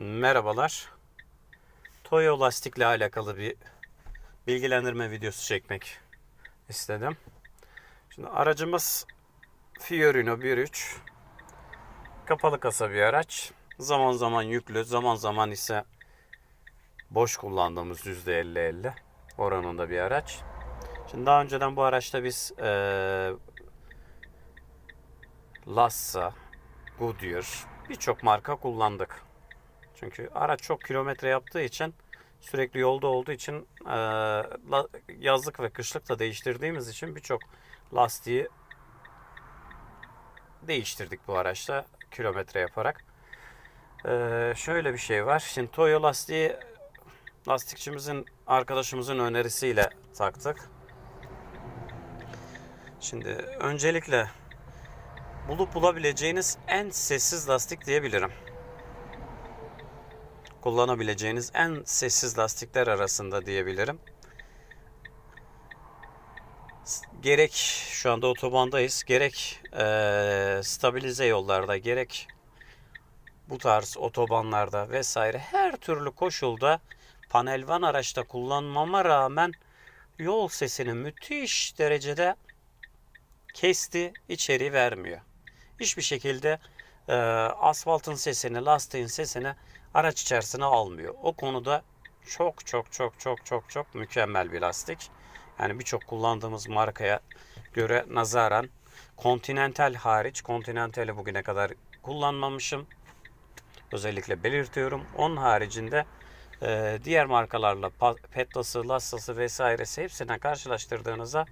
Merhabalar. Toyo lastikle alakalı bir bilgilendirme videosu çekmek istedim. Şimdi aracımız Fiorino 1.3 kapalı kasa bir araç. Zaman zaman yüklü, zaman zaman ise boş kullandığımız %50-50 oranında bir araç. Şimdi daha önceden bu araçta biz eee Lassa, Goodyear birçok marka kullandık. Çünkü araç çok kilometre yaptığı için sürekli yolda olduğu için yazlık ve kışlık da değiştirdiğimiz için birçok lastiği değiştirdik bu araçta kilometre yaparak. Şöyle bir şey var. Şimdi Toyo lastiği lastikçimizin arkadaşımızın önerisiyle taktık. Şimdi öncelikle bulup bulabileceğiniz en sessiz lastik diyebilirim kullanabileceğiniz en sessiz lastikler arasında diyebilirim. Gerek şu anda otobandayız, gerek eee, stabilize yollarda, gerek bu tarz otobanlarda vesaire her türlü koşulda panelvan araçta kullanmama rağmen yol sesini müthiş derecede kesti, içeri vermiyor. Hiçbir şekilde e, asfaltın sesini, lastiğin sesini araç içerisine almıyor. O konuda çok çok çok çok çok çok mükemmel bir lastik. Yani birçok kullandığımız markaya göre nazaran Continental hariç, Continental'i bugüne kadar kullanmamışım. Özellikle belirtiyorum. Onun haricinde e, diğer markalarla Petla'sı, Lassa'sı vesairesi hepsine karşılaştırdığınızda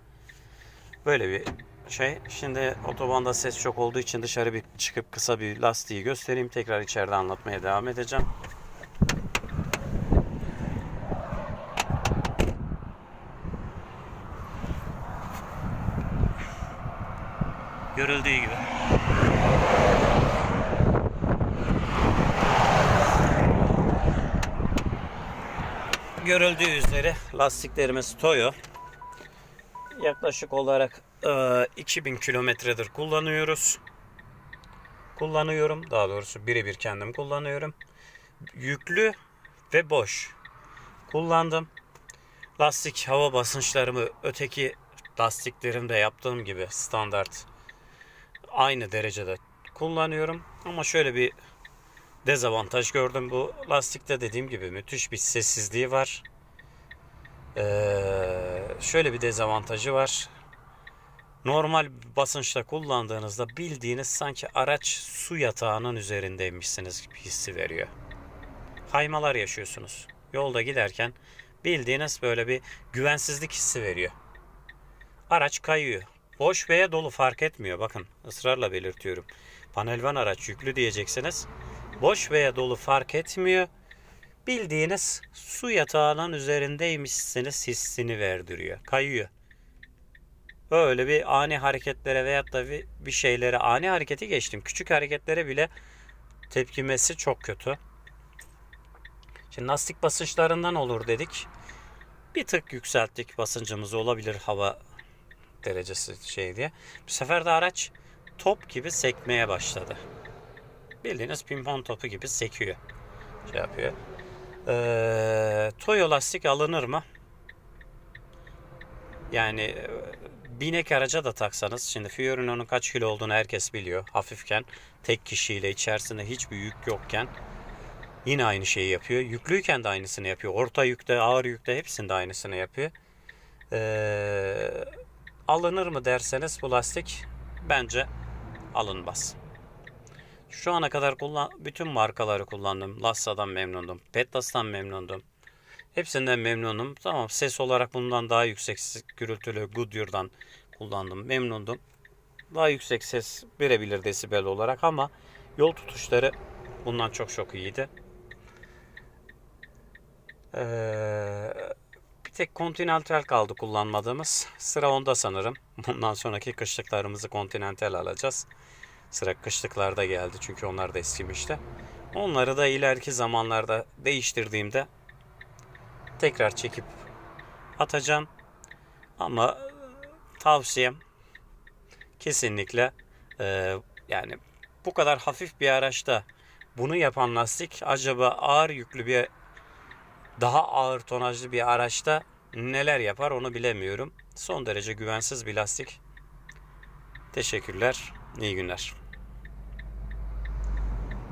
böyle bir şey. Şimdi otobanda ses çok olduğu için dışarı bir çıkıp kısa bir lastiği göstereyim. Tekrar içeride anlatmaya devam edeceğim. Görüldüğü gibi. Görüldüğü üzere lastiklerimiz Toyo. Yaklaşık olarak e, 2000 kilometredir kullanıyoruz. Kullanıyorum. Daha doğrusu birebir kendim kullanıyorum. Yüklü ve boş. Kullandım. Lastik hava basınçlarımı öteki lastiklerimde yaptığım gibi standart aynı derecede kullanıyorum. Ama şöyle bir dezavantaj gördüm. Bu lastikte dediğim gibi müthiş bir sessizliği var. Ee, şöyle bir dezavantajı var. Normal basınçta kullandığınızda bildiğiniz sanki araç su yatağının üzerindeymişsiniz hissi veriyor. Kaymalar yaşıyorsunuz. Yolda giderken bildiğiniz böyle bir güvensizlik hissi veriyor. Araç kayıyor. Boş veya dolu fark etmiyor. Bakın ısrarla belirtiyorum. Panelvan araç yüklü diyeceksiniz. Boş veya dolu fark etmiyor bildiğiniz su yatağının üzerindeymişsiniz hissini verdiriyor. Kayıyor. Böyle bir ani hareketlere veyahut da bir, şeylere ani hareketi geçtim. Küçük hareketlere bile tepkimesi çok kötü. Şimdi lastik basınçlarından olur dedik. Bir tık yükselttik basıncımızı olabilir hava derecesi şey diye. Bu sefer de araç top gibi sekmeye başladı. Bildiğiniz pimpon topu gibi sekiyor. Şey yapıyor. Ee, Toyo lastik alınır mı? Yani binek araca da taksanız şimdi Fiorino'nun kaç kilo olduğunu herkes biliyor. Hafifken tek kişiyle içerisinde hiçbir yük yokken yine aynı şeyi yapıyor. Yüklüyken de aynısını yapıyor. Orta yükte, ağır yükte hepsinde aynısını yapıyor. Ee, alınır mı derseniz bu lastik bence alınmaz. Şu ana kadar kullan bütün markaları kullandım. Lassa'dan memnundum. Petlas'tan memnundum. Hepsinden memnunum. Tamam ses olarak bundan daha yüksek gürültülü Goodyear'dan kullandım. Memnundum. Daha yüksek ses verebilir desibel olarak ama yol tutuşları bundan çok çok iyiydi. Ee, bir tek Continental kaldı kullanmadığımız. Sıra onda sanırım. Bundan sonraki kışlıklarımızı Continental alacağız. Sıra kışlıklarda geldi çünkü onlar da eskimişti. Onları da ileriki zamanlarda değiştirdiğimde tekrar çekip atacağım. Ama tavsiyem kesinlikle e, yani bu kadar hafif bir araçta Bunu yapan lastik acaba ağır yüklü bir daha ağır tonajlı bir araçta neler yapar onu bilemiyorum. Son derece güvensiz bir lastik. Teşekkürler. İyi günler.